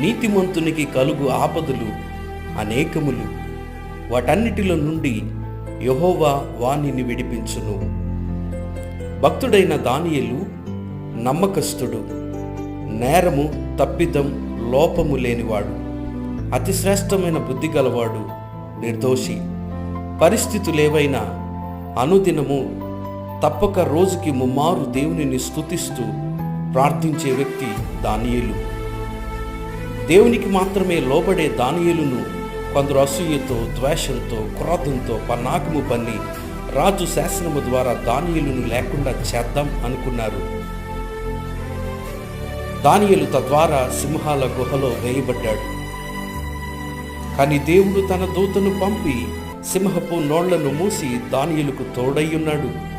నీతిమంతునికి కలుగు ఆపదలు అనేకములు. వాటన్నిటిలో నుండి యహోవా వాణిని విడిపించును. భక్తుడైన దానియలు నమ్మకస్తుడు. నేరము తప్పిదం లోపము లేనివాడు. అతి శ్రేష్టమైన బుద్ధి గలవాడు నిర్దోషి. పరిస్థితులేవైనా అనుదినము తప్పక రోజుకి ముమ్మారు దేవునిని స్తుతిస్తూ ప్రార్థించే వ్యక్తి దానియులు. దేవునికి మాత్రమే లోబడే దానియులను కొందరు అసూయతో ద్వేషంతో క్రోధంతో పన్నాకము పన్ని రాజు శాసనము ద్వారా దానియులను లేకుండా చేద్దాం అనుకున్నారు. దానియులు తద్వారా సింహాల గుహలో వేయబడ్డాడు. కానీ దేవుడు తన దూతను పంపి సింహపు నోళ్ళను మూసి దానియులకు తోడయ్యున్నాడు